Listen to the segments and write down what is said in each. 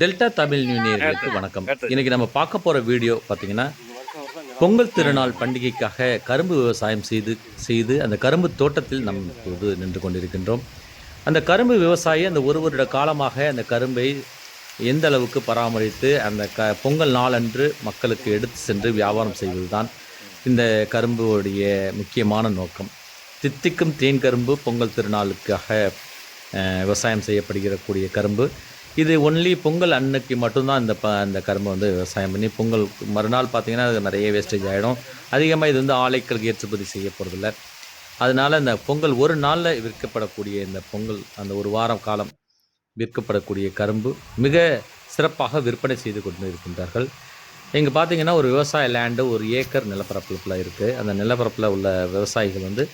Delta Tamil new வணக்கம். இன்னைக்கு நம்ம பார்க்க போற வீடியோ பார்த்தீங்கன்னா பொங்கல் திருநாள் பண்டிகைக்காக கரும்பு விவசாயம் செய்து செய்து அந்த கரும்பு தோட்டத்தில் நம் இப்போது நின்று கொண்டிருக்கின்றோம். அந்த கரும்பு விவசாயி அந்த ஒரு வருட காலமாக அந்த கரும்பை எந்த அளவுக்கு பராமரித்து அந்த க பொங்கல் நாளன்று மக்களுக்கு எடுத்து சென்று வியாபாரம் செய்வதுதான் இந்த கரும்புடைய முக்கியமான நோக்கம். தித்திக்கும் தேன் கரும்பு பொங்கல் திருநாளுக்காக விவசாயம் செய்யப்படுகிற கூடிய கரும்பு. இது ஒன்லி பொங்கல் அன்னைக்கு மட்டும்தான் இந்த ப இந்த கரும்பை வந்து விவசாயம் பண்ணி பொங்கல் மறுநாள் பார்த்தீங்கன்னா அது நிறைய வேஸ்டேஜ் ஆகிடும் அதிகமாக இது வந்து ஆலைக்களுக்கு ஏற்றுமதி செய்ய போகிறதில்ல அதனால் இந்த பொங்கல் ஒரு நாளில் விற்கப்படக்கூடிய இந்த பொங்கல் அந்த ஒரு வாரம் காலம் விற்கப்படக்கூடிய கரும்பு மிக சிறப்பாக விற்பனை செய்து கொண்டு இருக்கின்றார்கள் இங்கே பார்த்தீங்கன்னா ஒரு விவசாய லேண்டு ஒரு ஏக்கர் நிலப்பரப்பில் இருக்குது அந்த நிலப்பரப்பில் உள்ள விவசாயிகள் வந்து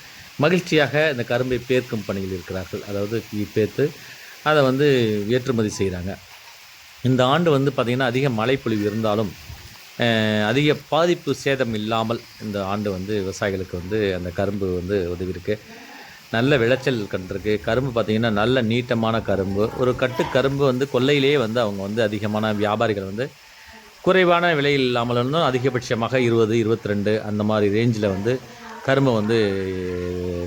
மகிழ்ச்சியாக இந்த கரும்பை பேர்க்கும் பணியில் இருக்கிறார்கள். அதாவது பேர்த்து அதை வந்து ஏற்றுமதி செய்கிறாங்க இந்த ஆண்டு வந்து பார்த்திங்கன்னா அதிக மழைப்பொழிவு இருந்தாலும் அதிக பாதிப்பு சேதம் இல்லாமல் இந்த ஆண்டு வந்து விவசாயிகளுக்கு வந்து அந்த கரும்பு வந்து உதவியிருக்கு. நல்ல விளைச்சல் கண்டிருக்கு. கரும்பு பார்த்திங்கன்னா நல்ல நீட்டமான கரும்பு. ஒரு கட்டு கரும்பு வந்து கொல்லையிலேயே வந்து அவங்க வந்து அதிகமான வியாபாரிகள் வந்து குறைவான விலையில் இல்லாமல் இருந்தும் அதிகபட்சமாக இருபது இருபத்தி ரெண்டு அந்த மாதிரி ரேஞ்சில் வந்து கரும்பை வந்து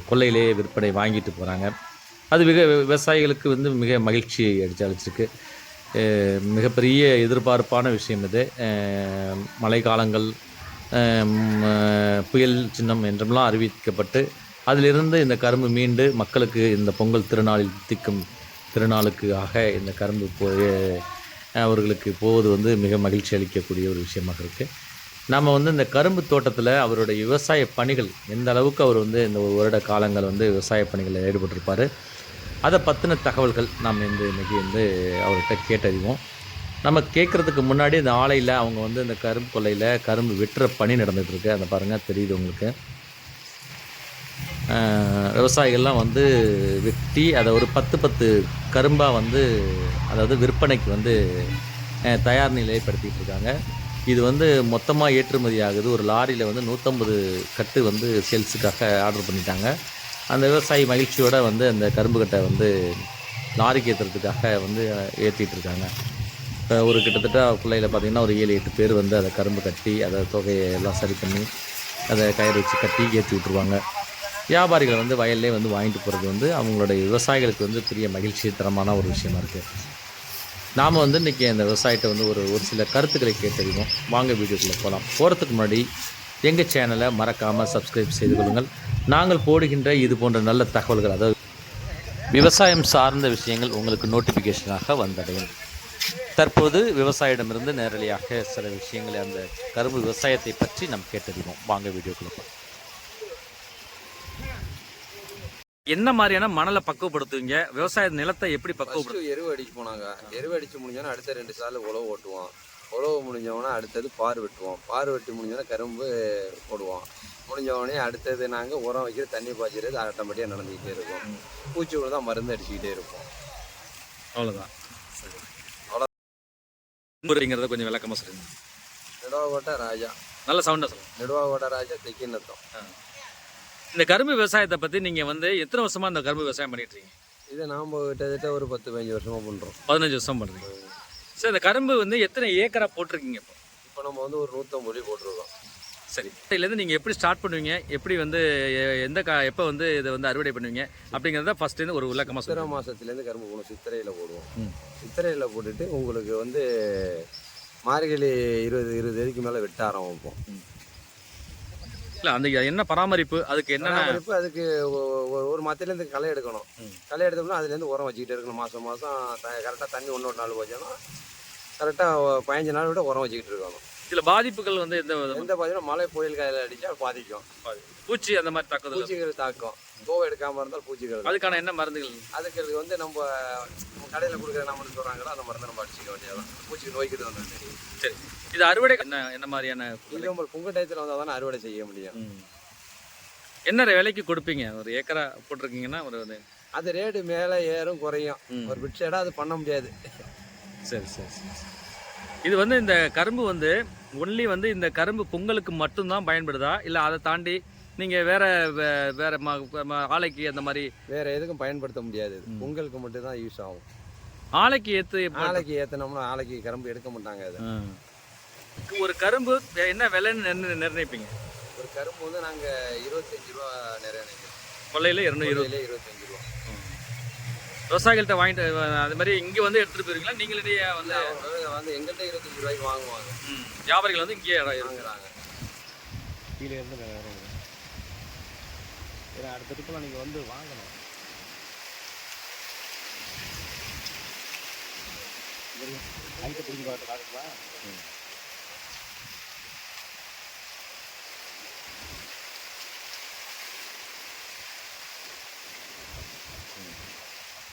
கொல்லையிலேயே விற்பனை வாங்கிட்டு போகிறாங்க அது மிக விவசாயிகளுக்கு வந்து மிக மகிழ்ச்சியை அடிச்சு அளிச்சிருக்கு மிகப்பெரிய எதிர்பார்ப்பான விஷயம் இது. மழை மழைக்காலங்கள் புயல் சின்னம் என்றெல்லாம் அறிவிக்கப்பட்டு அதிலிருந்து இந்த கரும்பு மீண்டு மக்களுக்கு இந்த பொங்கல் திருநாளில் திக்கும் திருநாளுக்காக இந்த கரும்பு போய் அவர்களுக்கு போவது வந்து மிக மகிழ்ச்சி அளிக்கக்கூடிய ஒரு விஷயமாக இருக்குது நம்ம வந்து இந்த கரும்பு தோட்டத்தில் அவருடைய விவசாய பணிகள் எந்த அளவுக்கு அவர் வந்து இந்த ஒரு வருட காலங்கள் வந்து விவசாய பணிகளில் ஈடுபட்டிருப்பார் அதை பற்றின தகவல்கள் நாம் இந்த இன்றைக்கி வந்து அவர்கிட்ட கேட்டறிவோம். நம்ம கேட்குறதுக்கு முன்னாடி இந்த ஆலையில் அவங்க வந்து இந்த கரும்பு கொல்லையில் கரும்பு வெட்டுற பணி நடந்துகிட்ருக்கு அதை பாருங்கள் தெரியுது உங்களுக்கு. விவசாயிகள்லாம் வந்து வெட்டி அதை ஒரு பத்து பத்து கரும்பாக வந்து அதாவது விற்பனைக்கு வந்து தயார் நிலையைப்படுத்திகிட்டு இருக்காங்க. இது வந்து மொத்தமாக ஏற்றுமதி ஆகுது. ஒரு லாரியில் வந்து நூற்றம்பது கட்டு வந்து சேல்ஸுக்காக ஆர்டர் பண்ணிட்டாங்க. அந்த விவசாயி மகிழ்ச்சியோட வந்து அந்த கரும்பு கட்டை வந்து லாரிக்கு ஏற்றுறதுக்காக வந்து ஏற்றிட்டு இருக்காங்க இப்போ ஒரு கிட்டத்தட்ட பிள்ளையில் பார்த்தீங்கன்னா ஒரு ஏழு எட்டு பேர் வந்து அதை கரும்பு கட்டி அதை தொகையை எல்லாம் சரி பண்ணி அதை கயிறு வச்சு கட்டி ஏற்றி விட்ருவாங்க வியாபாரிகள் வந்து வயல்லே வந்து வாங்கிட்டு போகிறது வந்து அவங்களுடைய விவசாயிகளுக்கு வந்து பெரிய மகிழ்ச்சி தரமான ஒரு விஷயமா இருக்குது நாம் வந்து இன்றைக்கி அந்த விவசாயிட்ட வந்து ஒரு ஒரு சில கருத்துக்களை கேட்டறிவோம். வாங்க வீடியோக்குள்ளே போகலாம் போகிறதுக்கு முன்னாடி எங்கள் சேனலை மறக்காமல் சப்ஸ்கிரைப் செய்து கொள்ளுங்கள். நாங்கள் போடுகின்ற இது போன்ற நல்ல தகவல்கள் அதாவது விவசாயம் சார்ந்த விஷயங்கள் உங்களுக்கு நோட்டிஃபிகேஷனாக வந்தடையும். தற்போது விவசாயிடமிருந்து நேரடியாக சில விஷயங்களை அந்த கரும்பு விவசாயத்தை பற்றி நாம் கேட்டறிவோம். வாங்க வீடியோக்குள்ள என்ன மாதிரியான மணலை பக்குவப்படுத்துவீங்க? விவசாய நிலத்தை எப்படி பக்குவப்படுத்து ஃபர்ஸ்ட் எருவு அடிக்க போனாங்க. எருவு அடிச்சு முடிஞ்சோன்னா அடுத்த ரெண்டு சால் உழவு ஓட்டுவோம். உழவு முடிஞ்சவொடனே அடுத்தது பார் வெட்டுவோம். பார் வெட்டி முடிஞ்சோன்னா கரும்பு போடுவோம். முடிஞ்ச உடனே அடுத்தது நாங்கள் உரம் வைக்கிற தண்ணி பாய்ச்சிறது ஆட்டோமேட்டிக்காக நடந்துக்கிட்டே இருக்கும். பூச்சி விழுந்தா மருந்து அடிச்சுக்கிட்டே இருப்போம். அவ்வளோதான் அப்படிங்கிறத கொஞ்சம் விளக்கமாக சொல்லுங்க. நெடுவாகோட்டை ராஜா. நல்ல சவுண்டாக சொல்லுங்க. நெடுவாகோட்டை ராஜா தெக்கின்னத்தம் இந்த கரும்பு விவசாயத்தை பற்றி நீங்கள் வந்து எத்தனை வருஷமா இந்த கரும்பு விவசாயம் பண்ணிட்டு இருக்கீங்க? இதை நாம் கிட்டத்தட்ட ஒரு பத்து பதினஞ்சு வருஷமாக பண்ணுறோம் பதினஞ்சு வருஷம் பண்ணுறீங்க சார் இந்த கரும்பு வந்து எத்தனை ஏக்கரா போட்டிருக்கீங்க இப்போ? இப்போ நம்ம வந்து ஒரு நூற்றம்பது போட்டிருக்கோம். சரி. இதுலேருந்து நீங்கள் எப்படி ஸ்டார்ட் பண்ணுவீங்க? எப்படி வந்து எந்த கா எப்போ வந்து இதை வந்து அறுவடை பண்ணுவீங்க? அப்படிங்கிறத ஃபஸ்ட்டு ஒரு விளக்கமாக சித்திரை மாதத்துலேருந்து கரும்பு போடும் சித்திரையில் போடுவோம். சித்திரையில் போட்டுட்டு உங்களுக்கு வந்து மார்கழி இருபது இருபது அடிக்கு மேலே வெட்ட ஆரம்பிப்போம். இல்லை அந்த என்ன பராமரிப்பு? அதுக்கு என்னென்ன? பராமரிப்பு அதுக்கு ஒ- ஒ- ஒரு மத்தியிலேருந்து களை எடுக்கணும். களை எடுத்தோம்னா அதுலேருந்து உரம் வச்சுக்கிட்டே இருக்கணும். மாதம் மாதம் கரெக்டாக தண்ணி ஒன்று ஒரு நாள் போச்சோன்னா கரெக்டாக பதினஞ்சு நாள் விட உரம் வச்சுக்கிட்டு இருக்கணும் இதில் பாதிப்புகள் வந்து எந்த எந்த பார்த்தீங்கன்னா மழை புயல் காயில் அடித்தா பாதிக்கும். பூச்சி அந்த மாதிரி தாக்குதல் பூச்சிகள் தாக்கும். கோவை எடுக்காமல் இருந்தால் பூச்சிகள். அதுக்கான என்ன மருந்துகள்? அதுக்கு வந்து நம்ம கடையில் கொடுக்குற நம்மளுக்கு சொல்கிறாங்களோ அந்த மருந்து நம்ம அடிச்சிக்க வேண்டியதான் பூச்சி நோய்க்கிட்டு வந்து சரி. இது அறுவடை என்ன என்ன மாதிரியான இது நம்ம பொங்கல் டயத்தில் வந்தால் தானே அறுவடை செய்ய முடியும். என்ன விலைக்கு கொடுப்பீங்க? ஒரு ஏக்கரா போட்டிருக்கீங்கன்னா ஒரு அது ரேட்டு மேலே ஏறும் குறையும். ஒரு பிட்சேடாக அது பண்ண முடியாது. சரி சரி சரி. இது வந்து இந்த கரும்பு வந்து ஒன்லி வந்து இந்த கரும்பு பொங்கலுக்கு மட்டும்தான் பயன்படுதா? இல்லை அதை தாண்டி நீங்கள் வேற வேற ஆலைக்கு அந்த மாதிரி வேற எதுக்கும் பயன்படுத்த முடியாது. பொங்கலுக்கு மட்டும் தான் யூஸ் ஆகும். ஆலைக்கு ஏற்று ஆலைக்கு ஏற்றினோம்னா ஆலைக்கு கரும்பு எடுக்க மாட்டாங்க அது. ஒரு கரும்பு என்ன விலைன்னு நிர்ண- நிர்ணயிப்பீங்க? ஒரு கரும்பு வந்து நாங்கள் இருபத்தஞ்சி ரூபா நிறைய நினைக்கிறோம். கொள்ளையில் இரநூறு இருபத்தஞ்சி. ரூபா விவசாயிகள்கிட்ட வாங்கிட்டு அது மாதிரி இங்கே வந்து எடுத்துகிட்டு போயிருக்கீங்களா? நீங்களே வந்து வந்து எங்கள்கிட்ட இருபத்தஞ்சி ரூபாய்க்கு வாங்குவாங்க. வியாபாரிகள் வந்து இங்கே இடம் இருக்கு வாங்குறாங்க. கீழே இருந்து இறங்குது ஏன்னா அடுத்த ட்ரிப்பில் நீங்கள் வந்து வாங்கணும். ஹைட்டை பிடிச்சி பார்த்து காட்டுங்களா